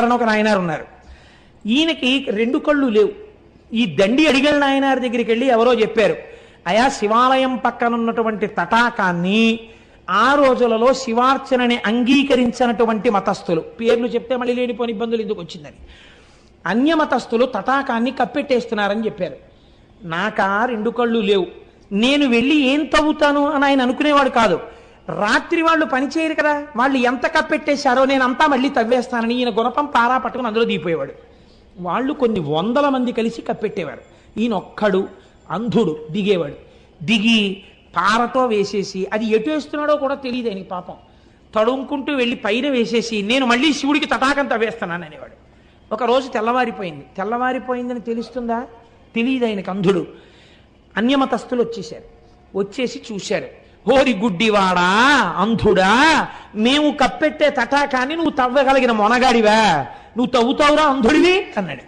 నాయనారని ఒక నాయనారు ఉన్నారు. ఈయనకి రెండు కళ్ళు లేవు. ఈ దండి అడిగల నాయనారి దగ్గరికి వెళ్ళి ఎవరో చెప్పారు అయా శివాలయం పక్కన ఉన్నటువంటి తటాకాన్ని ఆ రోజులలో శివార్చనని అంగీకరించినటువంటి మతస్థులు. పేర్లు చెప్తే మళ్ళీ లేనిపోని ఇబ్బందులు ఎందుకు వచ్చిందని. అన్యమతస్థులు తటాకాన్ని కప్పెట్టేస్తున్నారని చెప్పారు. నాకా రెండు కళ్ళు లేవు. నేను వెళ్ళి ఏం తవ్వుతాను? అని ఆయన అనుకునేవాడు కాదు. రాత్రి వాళ్ళు పనిచేయరు కదా. వాళ్ళు ఎంత కప్పెట్టేశారో నేను అంతా మళ్ళీ తవ్వేస్తానని ఈయన గుణపం పారా పట్టుకుని అందులో దిగిపోయేవాడు. వాళ్ళు కొన్ని వందల మంది కలిసి కప్పెట్టేవారు ఈయన ఒక్కడు అంధుడు దిగేవాడు. దిగి పారతో వేసేసి అది ఎటు వేస్తున్నాడో కూడా తెలియదు ఆయనకి పాపం. తడుముకుంటూ వెళ్ళి పైన వేసేసి నేను మళ్ళీ శివుడికి తటాకం తవ్వేస్తున్నాను అనేవాడు. ఒక రోజు తెల్లవారిపోయింది. తెల్లవారిపోయిందని తెలుస్తుందా? తెలియదు ఆయనకు అంధుడు. అన్యమతస్థులు వచ్చేసారు వచ్చేసి చూశారు. ఓరి గుడ్డివాడా అంధుడా మేము కప్పెట్టే తటాకాన్ని నువ్వు తవ్వగలిగిన మొనగాడివా? నువ్వు తవ్వుతావురా అంధుడివి? అన్నాడు.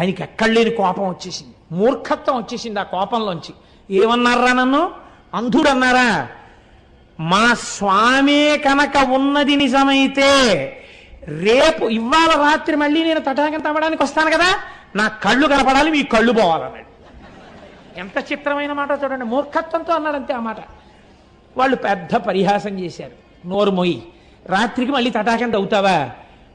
ఆయనకి ఎక్కడ లేని కోపం వచ్చేసింది. మూర్ఖత్వం వచ్చేసింది ఆ కోపంలోంచి. ఏమన్నారా నన్ను? అంధుడన్నారా? మా స్వామే కనుక ఉన్నది నిజమైతే రేపు ఇవాళ రాత్రి మళ్ళీ నేను తటాకం తవ్వడానికి వస్తాను కదా? నా కళ్ళు కనపడాలి మీ కళ్ళు పోవాలన్నాడు. ఎంత చిత్రమైన మాట చూడండి. మూర్ఖత్వంతో అన్నాడు అంతే ఆ మాట. వాళ్ళు పెద్ద పరిహాసం చేశారు. నోరు మొయ్యి. రాత్రికి మళ్ళీ తటాకం తవ్వుతావా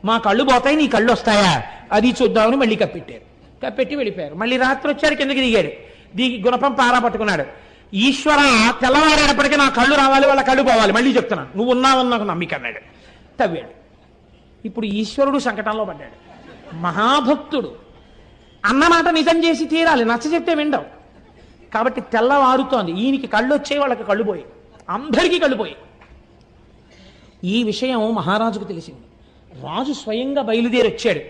మా కళ్ళు పోతాయి నీ కళ్ళు వస్తాయా? అది చూద్దామని మళ్ళీ కప్పెట్టారు. కప్పెట్టి వెళ్ళిపోయారు. మళ్ళీ రాత్రి వచ్చారు కిందకి దిగాడు దిగి గుణపం పారా పట్టుకున్నాడు. ఈశ్వర తెల్లవారేటప్పటికీ నా కళ్ళు రావాలి వాళ్ళ కళ్ళు పోవాలి. మళ్ళీ చెప్తున్నా. నువ్వు ఉన్నావని నాకు నమ్మిక అన్నాడు. తవ్వాడు. ఇప్పుడు ఈశ్వరుడు సంకటంలో పడ్డాడు. మహాభక్తుడు. అన్నమాట నిజం చేసి తీరాలి. నచ్చ చెప్తే విండవు. కాబట్టి తెల్లవారుతోంది. ఈయనకి కళ్ళు వచ్చే వాళ్ళకి కళ్ళు పోయాయి. అందరికీ కళ్ళుపోయాయి ఈ విషయం మహారాజుకు తెలిసింది. రాజు స్వయంగా బయలుదేరి వచ్చాడు.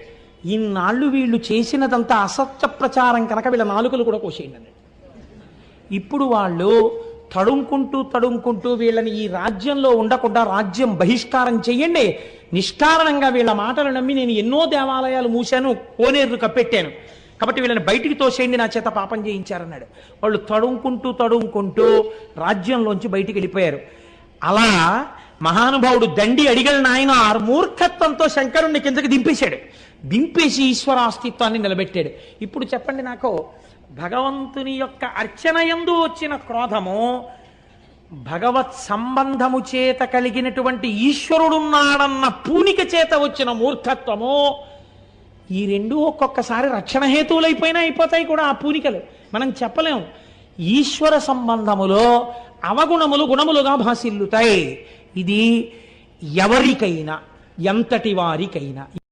ఇన్నాళ్ళు వీళ్ళు చేసినదంతా అసత్య ప్రచారం కనుక వీళ్ళ నాలుకలు కూడా కోసేయండి అన్నాడు. ఇప్పుడు వాళ్ళు తడుముకుంటూ తడుముకుంటూ వీళ్ళని ఈ రాజ్యంలో ఉండకుండా రాజ్యం బహిష్కారం చెయ్యండి. నిష్కారణంగా వీళ్ళ మాటలు నమ్మి నేను ఎన్నో దేవాలయాలు మూశాను కోనేరు కప్పెట్టాను. కాబట్టి వీళ్ళని బయటికి తోసేయండి నా చేత పాపం చేయించారన్నాడు. వాళ్ళు తడుముకుంటూ తడుముకుంటూ రాజ్యంలోంచి బయటికి వెళ్ళిపోయారు. అలా మహానుభావుడు దండి అడిగల నాయన మూర్ఖత్వంతో శంకరుణ్ణి కిందకి దింపేశాడు. దింపేసి ఈశ్వర అస్తిత్వాన్ని నిలబెట్టాడు. ఇప్పుడు చెప్పండి నాకు భగవంతుని యొక్క అర్చన ఎందు వచ్చిన క్రోధము భగవత్ సంబంధము చేత కలిగినటువంటి ఈశ్వరుడున్నాడన్న పూనిక చేత వచ్చిన మూర్ఖత్వము ఈ రెండు ఒక్కొక్కసారి రక్షణ హేతువులైపోయినా అయిపోతాయి కూడా ఆ పూనికలు. మనం చెప్పలేం. ఈశ్వర సంబంధములో అవగుణములు గుణములుగా భాసిల్లుతాయి. ఇది ఎవరికైనా ఎంతటి వారికైనా.